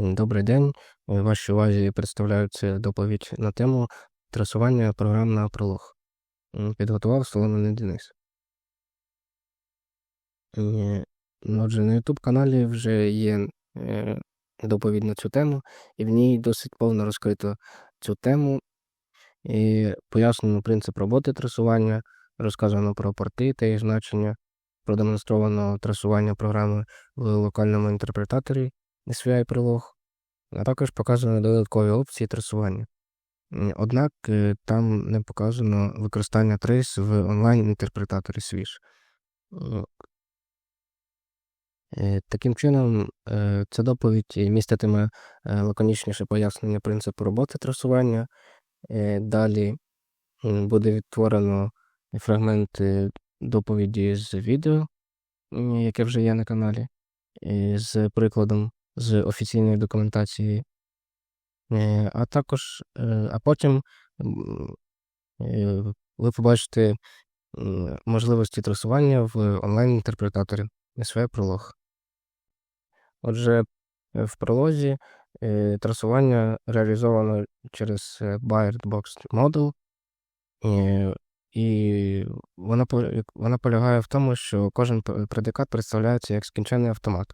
Добрий день. Е, Вашій увазі представляється доповідь на тему трасування програм на пролог. Підготував Соломоний Денис. Е, ну, Отже, на YouTube каналі вже є е, доповідь на цю тему, і в ній досить повно розкрито цю тему. І пояснено принцип роботи трасування, розказано про порти та їх значення, продемонстровано трасування програми в локальному інтерпретаторі SVI прилог, а також показано додаткові опції трасування. Однак е, там не показано використання трейс в онлайн-інтерпретаторі Swish. Е, Таким чином, е, ця доповідь міститиме е, лаконічніше пояснення принципу роботи трасування. Е, Далі буде відтворено фрагмент е, доповіді з відео, яке вже є на каналі, е, з прикладом з офіційної документації. Е, А також, е, а потім е, ви побачите можливості трасування в онлайн-інтерпретаторі SV пролог. Отже, в пролозі трасування реалізовано через е, Bayard Box Model, і вона полягає в тому, що кожен предикат представляється як скінчений автомат,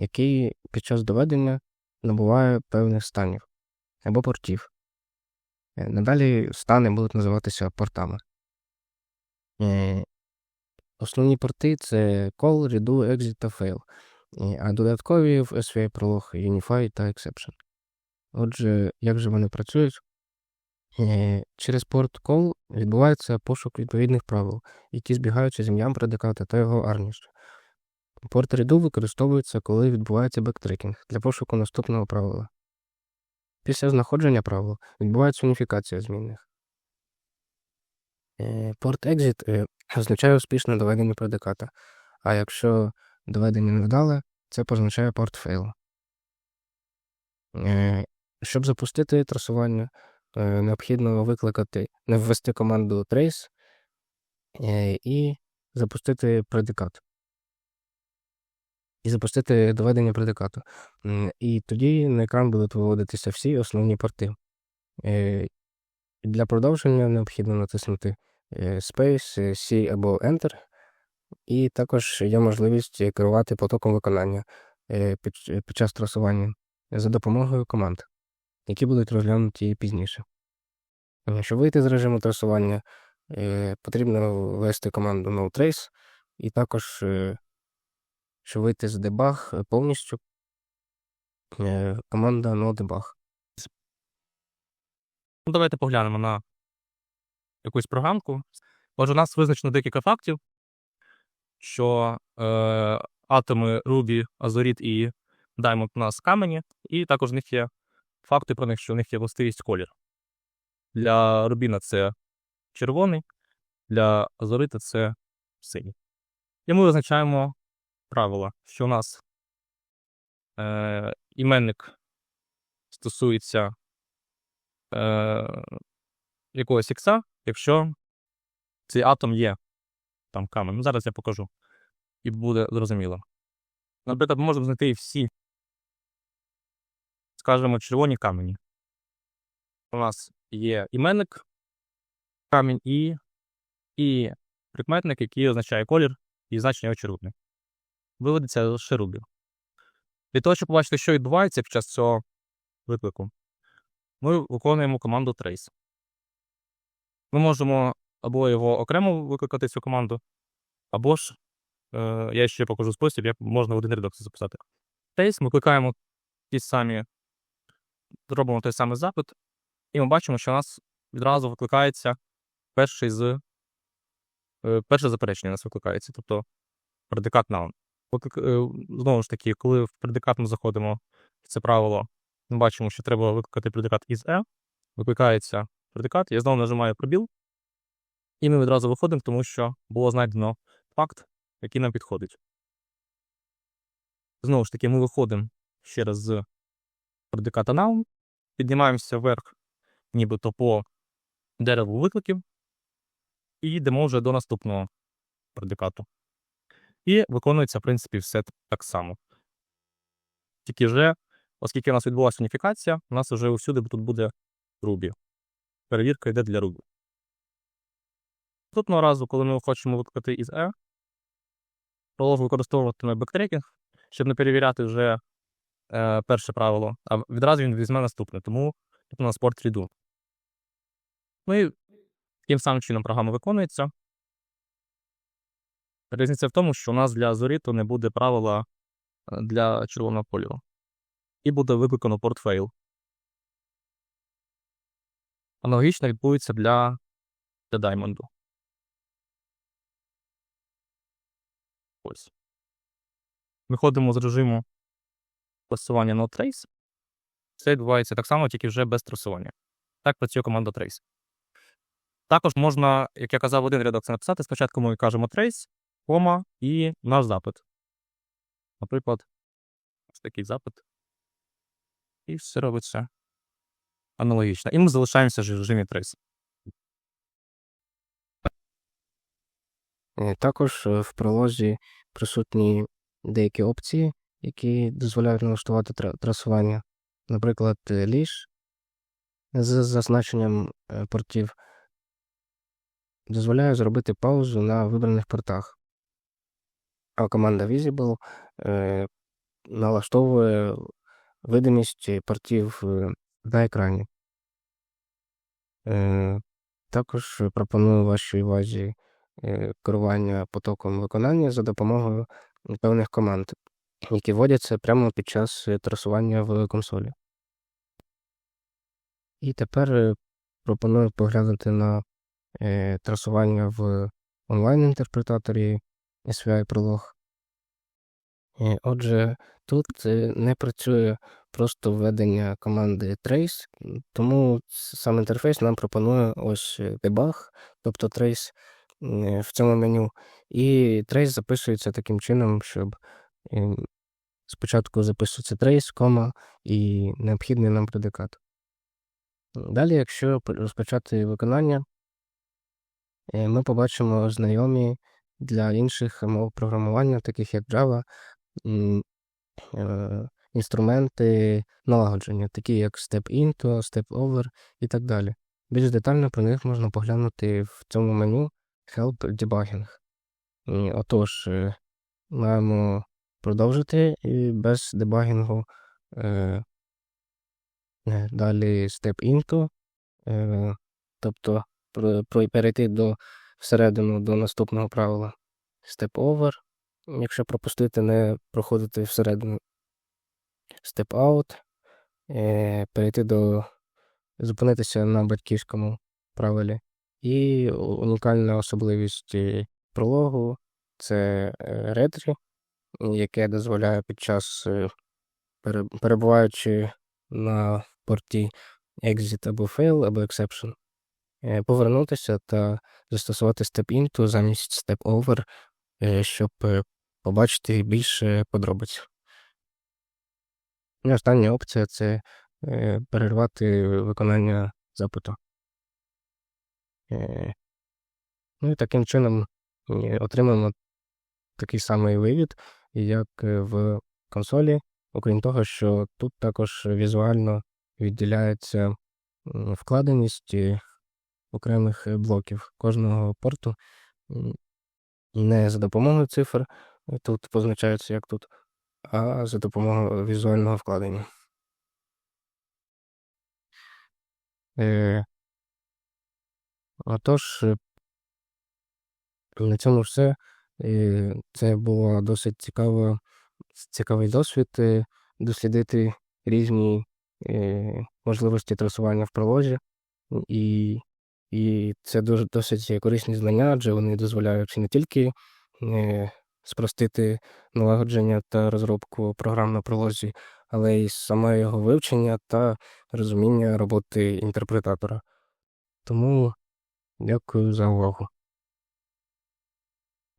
який під час доведення набуває певних станів або портів. Е, Надалі стани будуть називатися портами. Е, Основні порти це call, redo, exit та fail, Е, а додаткові в SVI пролог Unify та Exception. Отже, як же вони працюють? Через порт call відбувається пошук відповідних правил, які збігаються з ім'ям предиката та його арніш. Порт redo використовується, коли відбувається бектрекінг для пошуку наступного правила. Після знаходження правил відбувається уніфікація змінних. Е, Порт exit е, означає успішне доведення предиката, а якщо доведення невдале, це позначає порт fail. Е, Щоб запустити трасування, необхідно викликати, не ввести команду trace і запустити предикат. І запустити доведення предикату. І тоді на екран будуть виводитися всі основні порти. Е, Для продовження необхідно натиснути е, Space, е, C або Enter. І також є можливість керувати потоком виконання під, час трасування за допомогою команд, які будуть розглянуті пізніше. Щоб вийти з режиму трасування, потрібно ввести команду notrace, і також, щоб вийти з debug е, повністю, е, команда nodebug. Ну, давайте поглянемо на якусь програмку. Отже, у нас визначено декілька фактів, що е, атоми Ruby, Azorit і Diamond у нас камені, і також в них є факти про них, що в них є властивість колір. Для Рубіна це червоний, для Азорита це синій. І ми визначаємо правила, що у нас е, іменник стосується е, якогось ікса, якщо цей атом є там камень. Ну, зараз я покажу. І буде зрозуміло. Наприклад, ми можемо знайти всі, скажімо, червоні камені. У нас є іменник, камінь і, і прикметник, який означає колір і значення його Виводиться лише рубів. Для того, щоб побачити, що відбувається під час цього виклику, ми виконуємо команду trace. Ми можемо або його окремо викликати цю команду, або ж е, я ще покажу спосіб, як можна в один рядок це записати. Trace ми кликаємо ті самі, робимо той самий запит, і ми бачимо, що у нас відразу викликається перший з е, перше заперечення у нас викликається, тобто предикат noun. Е, знову ж таки, коли в предикат ми заходимо в це правило, ми бачимо, що треба викликати предикат із E, викликається предикат, я знову нажимаю пробіл, і ми відразу виходимо, тому що було знайдено факт, який нам підходить. Знову ж таки, ми виходимо ще раз з предиката noun, піднімаємося вверх, нібито по дереву викликів, і йдемо вже до наступного предикату. І виконується, в принципі, все так само. Тільки вже оскільки у нас відбулася уніфікація, у нас вже усюди тут буде Ruby. Перевірка йде для Ruby. Наступного разу, коли ми хочемо викликати із E, пролог використовуватиме бектрекінг, щоб не перевіряти вже е, перше правило, а відразу він візьме наступне, тому тут у нас порт redo. Ну і таким самим чином програма виконується. Різниця в тому, що у нас для зоріту не буде правила е, для червоного кольору. І буде викликано порт fail. Аналогічно відбудеться для, Diamond. Ось. Виходимо з режиму трасування на trace. Це відбувається так само, тільки вже без трасування. Так працює команда trace. Також можна, як я казав, один рядок це написати. Спочатку ми кажемо trace, кома і наш запит. Наприклад, ось такий запит. І все робиться аналогічно. І ми залишаємося в режимі trace. Е, Також е, в пролозі присутні деякі опції, які дозволяють налаштувати трасування. Наприклад, е, ліж з зазначенням портів дозволяє зробити паузу на вибраних портах. Команда Visible е, налаштовує видимість портів е, на екрані. Е, Також пропоную вашій увазі е, керування потоком виконання за допомогою певних команд, які вводяться прямо під час трасування в консолі. І тепер пропоную поглянути на трасування в онлайн-інтерпретаторі SVI. Е, Отже, тут е, не працює просто введення команди trace, тому сам інтерфейс нам пропонує ось е, debug, тобто trace е, в цьому меню. І trace записується таким чином, щоб е, спочатку записується trace, кома і необхідний нам предикат. Далі, якщо розпочати виконання, ми побачимо знайомі для інших мов програмування, таких як Java, е, інструменти налагодження, такі як Step-Into, Step-Over і так далі. Більш детально про них можна поглянути в цьому меню Help Debugging. Отож, е, маємо продовжити без дебагінгу. Е, Далі Step Into, тобто перейти до всередину до наступного правила. Step Over, якщо пропустити, не проходити всередину. Е, перейти до зупинитися на батьківському правилі. І унікальна особливість е, прологу це е, ретрі, яке дозволяє під час е, перебуваючи на порті exit або fail, або exception, повернутися та застосувати into замість over, е, щоб е, побачити більше подробиць. Остання опція це е, перервати виконання запиту. Е, Ну і таким чином е, отримаємо такий самий вивід, як е, в консолі, окрім того, що тут також візуально відділяється вкладеність е, окремих е, блоків кожного порту. Не за допомогою цифр, е, тут позначається як тут, а за допомогою візуального вкладення. Е, Отож, на цьому все. Це було досить цікаво, цікавий досвід дослідити різні можливості трасування в пролозі. І, і це дуже досить корисні знання, адже вони дозволяють не тільки е, спростити налагодження та розробку програм на пролозі, але й саме його вивчення та розуміння роботи інтерпретатора. Тому дякую за увагу.